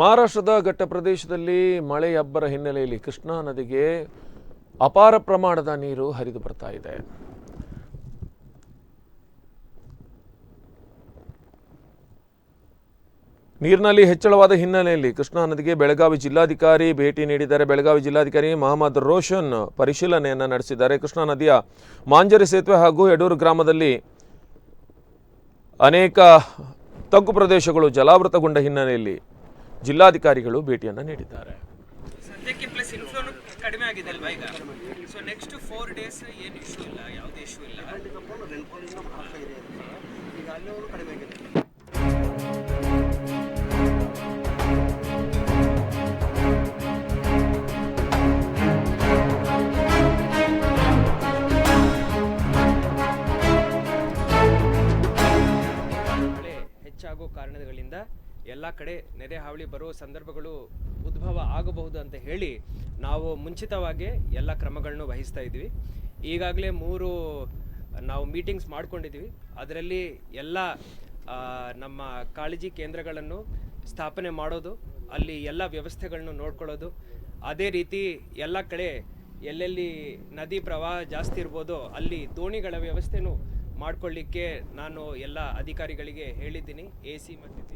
ಮಹಾರಾಷ್ಟ್ರದ ಘಟ್ಟ ಪ್ರದೇಶದಲ್ಲಿ ಮಳೆ ಅಬ್ಬರ ಹಿನ್ನೆಲೆಯಲ್ಲಿ ಕೃಷ್ಣಾ ನದಿಗೆ ಅಪಾರ ಪ್ರಮಾಣದ ನೀರು ಹರಿದು ಬರ್ತಾ ಇದೆ. ನೀರಿನಲ್ಲಿ ಹೆಚ್ಚಳವಾದ ಹಿನ್ನೆಲೆಯಲ್ಲಿ ಕೃಷ್ಣಾ ನದಿಗೆ ಬೆಳಗಾವಿ ಜಿಲ್ಲಾಧಿಕಾರಿ ಭೇಟಿ ನೀಡಿದ್ದಾರೆ. ಬೆಳಗಾವಿ ಜಿಲ್ಲಾಧಿಕಾರಿ ಮಹಮ್ಮದ್ ರೋಷನ್ ಪರಿಶೀಲನೆಯನ್ನು ನಡೆಸಿದ್ದಾರೆ. ಕೃಷ್ಣಾ ನದಿಯ ಮಾಂಜರಿ ಸೇತುವೆ ಹಾಗೂ ಯಡೂರು ಗ್ರಾಮದಲ್ಲಿ ಅನೇಕ ತಗ್ಗು ಪ್ರದೇಶಗಳು ಜಲಾವೃತಗೊಂಡ ಹಿನ್ನೆಲೆಯಲ್ಲಿ ಜಿಲ್ಲಾಧಿಕಾರಿಗಳು ಭೇಟಿಯನ್ನು ನೀಡಿದ್ದಾರೆ. ಸದ್ಯಕ್ಕೆ ಪ್ಲಸ್ ಇನ್ಫ್ಲೋನು ಕಡಿಮೆ ಅಲ್ವಾ ಈಗ? ಸೊ ನೆಕ್ಸ್ಟ್ ಫೋರ್ ಡೇಸ್ ಏನು ಇಶ್ಯೂ ಇಲ್ಲ ಯಾವುದೇ ಇಶ್ಯೂ ಇಲ್ಲ? ಈಗ ಅಲ್ಲಿವರು ಕಡಿಮೆ ಆಗಿದೆ ಮಳೆ ಹೆಚ್ಚಾಗೋ ಕಾರಣಗಳಿಂದ ಎಲ್ಲ ಕಡೆ ನೆರೆ ಹಾವಳಿ ಬರುವ ಸಂದರ್ಭಗಳು ಉದ್ಭವ ಆಗಬಹುದು ಅಂತ ಹೇಳಿ ನಾವು ಮುಂಚಿತವಾಗಿ ಎಲ್ಲ ಕ್ರಮಗಳನ್ನು ವಹಿಸ್ತಾ ಇದ್ವಿ. ಈಗಾಗಲೇ ಮೂರು, ನಾವು ಮೀಟಿಂಗ್ಸ್ ಮಾಡ್ಕೊಂಡಿದ್ವಿ. ಅದರಲ್ಲಿ ಎಲ್ಲ ನಮ್ಮ ಕಾಳಜಿ ಕೇಂದ್ರಗಳನ್ನು ಸ್ಥಾಪನೆ ಮಾಡೋದು, ಅಲ್ಲಿ ಎಲ್ಲ ವ್ಯವಸ್ಥೆಗಳನ್ನು ನೋಡ್ಕೊಳ್ಳೋದು. ಅದೇ ರೀತಿ ಎಲ್ಲ ಕಡೆ ಎಲ್ಲೆಲ್ಲಿ ನದಿ ಪ್ರವಾಹ ಜಾಸ್ತಿ ಇರ್ಬೋದೋ ಅಲ್ಲಿ ದೋಣಿಗಳ ವ್ಯವಸ್ಥೆನೂ ಮಾಡ್ಕೊಳ್ಳಿಕ್ಕೆ ನಾನು ಎಲ್ಲ ಅಧಿಕಾರಿಗಳಿಗೆ ಹೇಳಿದ್ದೀನಿ. ಎ ಸಿ ಮತ್ತು